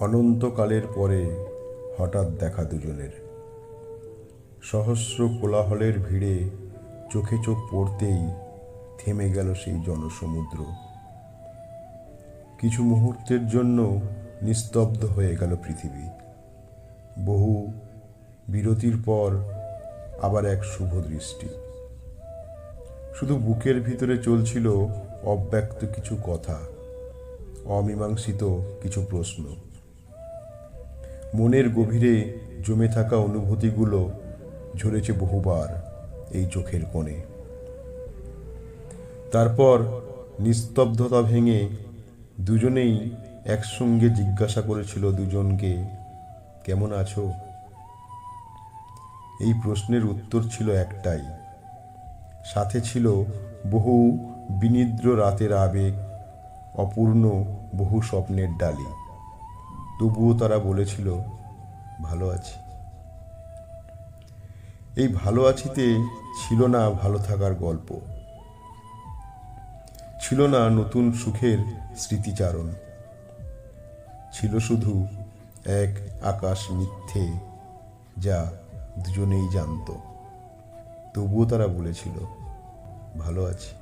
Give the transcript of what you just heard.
অনন্তকালের পরে হঠাৎ দেখা দুজনের। সহস্র কোলাহলের ভিড়ে চোখে চোখ পড়তেই থেমে গেল সেই জনসমুদ্র। কিছু মুহূর্তের জন্য নিস্তব্ধ হয়ে গেল পৃথিবী। বহু বিরতির পর আবার এক শুভ দৃষ্টি। শুধু বুকের ভিতরে চলছিল অব্যক্ত কিছু কথা, অমীমাংসিত কিছু প্রশ্ন। মনের গভীরে জমে থাকা অনুভূতিগুলো ঝরেছে বহুবার এই চোখের কোণে। তারপর নিস্তব্ধতা ভেঙে দুজনেই একসঙ্গে জিজ্ঞাসা করেছিল দুজনকে, কেমন আছো? এই প্রশ্নের উত্তর ছিল একটাই। সাথে ছিল বহু বিনিদ্র রাতের আবেগ, অপূর্ণ বহু স্বপ্নের ডালি। তবুও তারা বলেছিল, ভালো আছি। এই ভালো আছিতে ছিল না ভালো থাকার গল্প। ছিল না নতুন সুখের স্মৃতিচারণ। ছিল শুধু এক আকাশ মিথ্যে, যা দুজনেই জানত। তবুও তারা বলেছিল, ভালো আছি।